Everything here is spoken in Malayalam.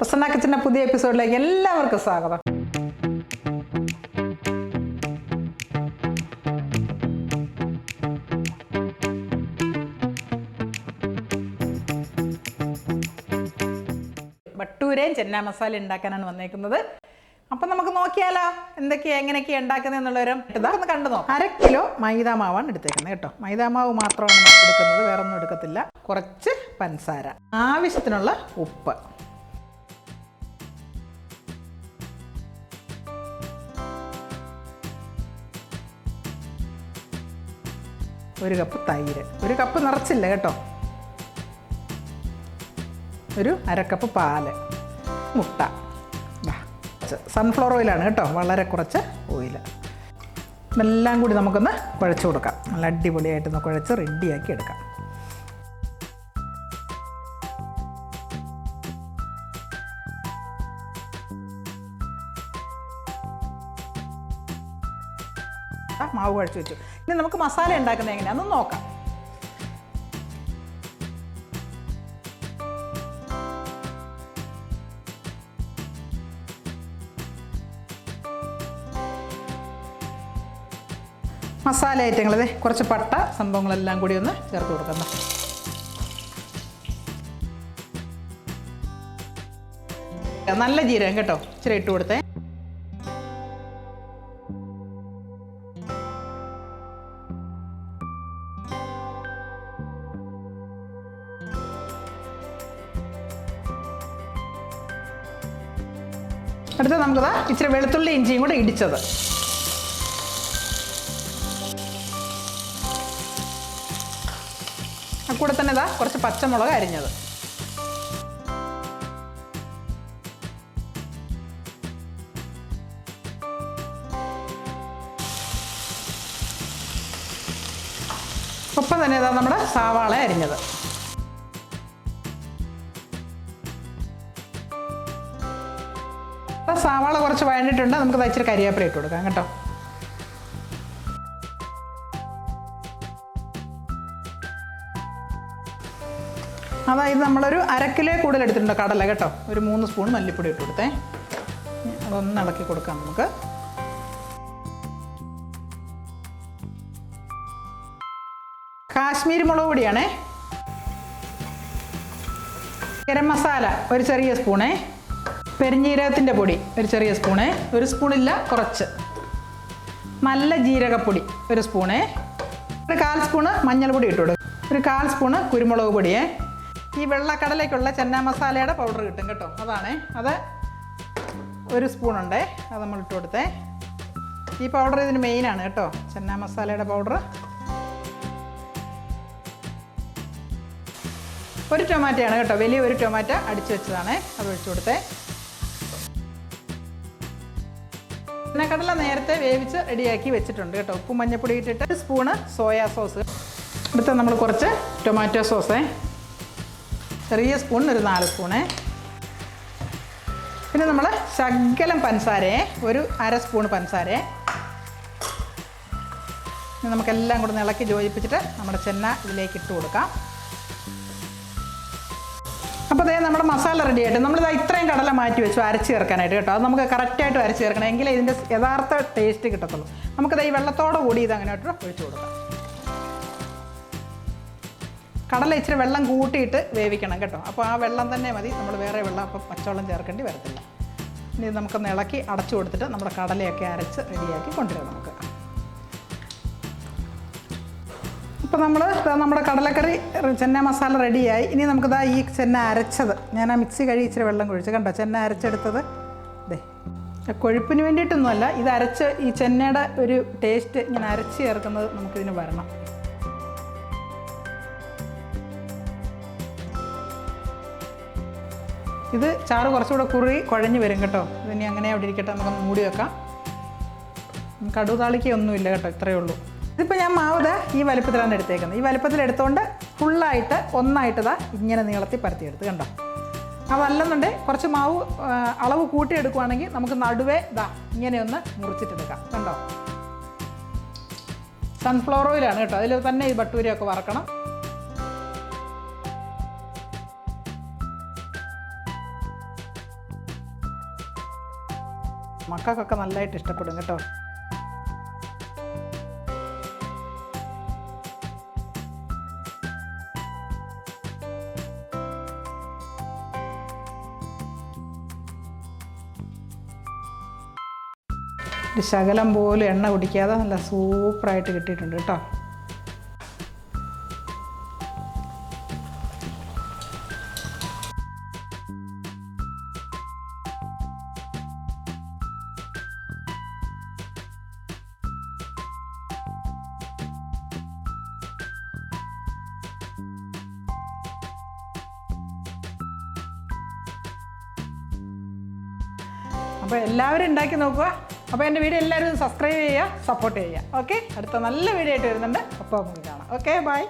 പ്രസന്ന കിച്ചന്റെ പുതിയ എപ്പിസോഡിലേക്ക് എല്ലാവർക്കും സ്വാഗതം. ബട്ടൂരയും ചെന്ന മസാല ഉണ്ടാക്കാനാണ് വന്നേക്കുന്നത്. അപ്പം നമുക്ക് നോക്കിയാലോ എന്തൊക്കെയാ എങ്ങനെയൊക്കെയാ ഉണ്ടാക്കുന്നത് എന്നുള്ളവരും ഒന്ന് കണ്ടു നോക്കാം. അര കിലോ മൈദാ മാവാണ് എടുത്തേക്കുന്നത് കേട്ടോ. മൈദാ മാവ് മാത്രമാണ് എടുക്കുന്നത് വേറെ ഒന്നും എടുക്കത്തില്ല. കുറച്ച് പഞ്ചസാര. ആവശ്യത്തിനുള്ള ഉപ്പ്. ഒരു കപ്പ് തൈര്. ഒരു കപ്പ് നിറച്ചില്ല കേട്ടോ. ഒരു അരക്കപ്പ് പാൽ. മുട്ട. സൺഫ്ലവർ ഓയിലാണ് കേട്ടോ വളരെ കുറച്ച് ഓയിൽ ഇതെല്ലാം കൂടി നമുക്കൊന്ന് കുഴച്ച് കൊടുക്കാം. നല്ല അടിപൊളിയായിട്ടൊന്ന് കുഴച്ച് റെഡിയാക്കി എടുക്കാം. മാവ് കുഴച്ച് വെച്ചു. ഇനി നമുക്ക് മസാല ഉണ്ടാക്കുന്നത് എങ്ങനെയാണെന്ന് നോക്കാം. മസാല ഐറ്റങ്ങൾ അതെ കുറച്ച് പട്ട സംഭവങ്ങളെല്ലാം കൂടി ഒന്ന് ചേർത്ത് കൊടുക്കണം നല്ല ജീരകം കേട്ടോ. ഇച്ചിരി ഇട്ട് കൊടുത്തേ. അടുത്ത നമുക്കത് ഇച്ചിരി വെളുത്തുള്ളി ഇഞ്ചിയും കൂടെ ഇടിച്ചത്. കൂടെ തന്നെ ഇതാ കുറച്ച് പച്ചമുളക് അരിഞ്ഞത്. ഒപ്പം തന്നെ ഇതാ നമ്മുടെ സാവാള അരിഞ്ഞത്. ഇപ്പൊ സവാള കുറച്ച് വഴണ്ടിട്ടുണ്ട്. നമുക്ക് ഇച്ചിരി കരിവേപ്പില ഇട്ട് കൊടുക്കാം കേട്ടോ. അതായത് നമ്മളൊരു അര കിലോ കൂടുതൽ എടുത്തിട്ടുണ്ട് കടല കേട്ടോ. ഒരു മൂന്ന് സ്പൂൺ മല്ലിപ്പൊടി ഇട്ട് കൊടുത്തേ. അതൊന്ന് ഇളക്കി കൊടുക്കാം നമുക്ക്. കാശ്മീരി മുളക് പൊടിയാണേ. ഗരം മസാല ഒരു ചെറിയ സ്പൂണേ. പെരിഞ്ജീരകത്തിന്റെ പൊടി ഒരു ചെറിയ സ്പൂണ്. ഒരു സ്പൂണില്ല കുറച്ച്. നല്ല ജീരകപ്പൊടി ഒരു സ്പൂണ്. ഒരു കാൽ സ്പൂണ് മഞ്ഞൾപ്പൊടി ഇട്ടു കൊടുക്കും. ഒരു കാൽ സ്പൂണ് കുരുമുളക് പൊടിയേ. ഈ വെള്ളക്കടലേക്കുള്ള ചെന്ന മസാലയുടെ പൗഡർ കിട്ടും കേട്ടോ അതാണേ. അത് ഒരു സ്പൂണുണ്ടേ അത് നമ്മൾ ഇട്ട് കൊടുത്തേ. ഈ പൗഡർ ഇതിന് മെയിനാണ് കേട്ടോ ചെന്ന മസാലയുടെ പൗഡർ. ഒരു ടൊമാറ്റയാണ് കേട്ടോ വലിയ ഒരു ടൊമാറ്റോ അടിച്ചു വെച്ചതാണ് അത് ഒഴിച്ചു കൊടുത്തേ. പിന്നെ കടല നേരത്തെ വേവിച്ച് റെഡിയാക്കി വെച്ചിട്ടുണ്ട് കേട്ടോ. ഉപ്പും മഞ്ഞപ്പൊടി ഇട്ടിട്ട് ഒരു സ്പൂണ് സോയാ സോസ്. അടുത്ത നമ്മൾ കുറച്ച് ടൊമാറ്റോ സോസേ. ചെറിയ സ്പൂൺ ഒരു നാല് സ്പൂണ്. പിന്നെ നമ്മൾ ശകലം പഞ്ചസാരയെ ഒരു അര സ്പൂൺ പഞ്ചസാരയെ നമുക്കെല്ലാം കൂടെ ഇളക്കി യോജിപ്പിച്ചിട്ട് നമ്മുടെ ചെന്ന ഇതിലേക്ക് ഇട്ട് കൊടുക്കാം. അപ്പോൾ അതേ നമ്മുടെ മസാല റെഡി ആയിട്ട് നമ്മളിത് ഇത്രയും കടല മാറ്റി വെച്ചു അരച്ച് ചേർക്കാനായിട്ട് കേട്ടോ. അത് നമുക്ക് കറക്റ്റായിട്ട് അരച്ച് ചേർക്കണം. എങ്കിലേ ഇതിന്റെ യഥാർത്ഥ ടേസ്റ്റ് കിട്ടത്തുള്ളൂ. നമുക്കത് ഈ വെള്ളത്തോടെ കൂടി ഇത് അങ്ങനെ ഒഴിച്ചു കൊടുക്കാം. കടല ഇച്ചിരി വെള്ളം കൂട്ടിയിട്ട് വേവിക്കണം കേട്ടോ. അപ്പോൾ ആ വെള്ളം തന്നെ മതി. നമ്മൾ വേറെ വെള്ളം അപ്പോൾ പച്ചവെള്ളം ചേർക്കേണ്ടി വരത്തില്ല. ഇനി നമുക്കൊന്ന് ഇളക്കി അടച്ചു കൊടുത്തിട്ട് നമ്മുടെ കടലയൊക്കെ അരച്ച് റെഡിയാക്കി കൊണ്ടുവരാം നമുക്ക്. ഇപ്പോൾ നമ്മൾ നമ്മുടെ കടലക്കറി ചെന്ന മസാല റെഡിയായി. ഇനി നമുക്കിതാ ഈ ചെന്ന അരച്ചത്. ഞാൻ ആ മിക്സി കഴി ഇച്ചിരി വെള്ളം കുഴിച്ച്. കണ്ടോ? ചെന്ന അരച്ചെടുത്തത്. അതെ കൊഴുപ്പിന് വേണ്ടിയിട്ടൊന്നുമല്ല ഇത് അരച്ച് ഈ ചെന്നയുടെ ഒരു ടേസ്റ്റ് ഇങ്ങനെ അരച്ച് ചേർക്കുന്നത് നമുക്കിതിന് വരണം. ഇത് ചാറ് കുറച്ചുകൂടെ കുറി കുഴഞ്ഞ് വരും കേട്ടോ. ഇതിനി അങ്ങനെ അവിടെ ഇരിക്കട്ടെ നമുക്ക് മൂടി വെക്കാം. കടുതാളിക്കൊന്നുമില്ല കേട്ടോ ഇത്രയേ ഉള്ളൂ. ഇതിപ്പോൾ ഞാൻ മാവ് ഈ വലുപ്പത്തിലാണ് എടുത്തേക്കുന്നത്. ഈ വലുപ്പത്തിൽ എടുത്തുകൊണ്ട് ഫുള്ളായിട്ട് ഒന്നായിട്ട് ദാ ഇങ്ങനെ നീളത്തിൽ പരത്തിയെടുത്ത് കണ്ടോ? അതല്ലെന്നുണ്ടെങ്കിൽ കുറച്ച് മാവ് അളവ് കൂട്ടിയെടുക്കുവാണെങ്കിൽ നമുക്ക് നടുവേ ഇതാ ഇങ്ങനെ ഒന്ന് മുറിച്ചിട്ടെടുക്കാം. കണ്ടോ? സൺഫ്ലവർ ഓയിലാണ് കേട്ടോ. അതിൽ തന്നെ ഈ ബട്ടൂരിയൊക്കെ വറക്കണം. മക്കൾക്കൊക്കെ നല്ലതായിട്ട് ഇഷ്ടപ്പെടും കേട്ടോ. ഒരു ശകലം പോലും എണ്ണ കുടിക്കാതെ നല്ല സൂപ്പറായിട്ട് കിട്ടിയിട്ടുണ്ട് കേട്ടോ. അപ്പോൾ എല്ലാവരും ഉണ്ടാക്കി നോക്കുക. അപ്പോൾ എന്റെ വീഡിയോ എല്ലാവരും സബ്സ്ക്രൈബ് ചെയ്യുക സപ്പോർട്ട് ചെയ്യുക. ഓക്കെ അടുത്ത നല്ല വീഡിയോ ആയിട്ട് വരുന്നുണ്ട്. അപ്പോൾ നമുക്ക് കാണാം. Okay bye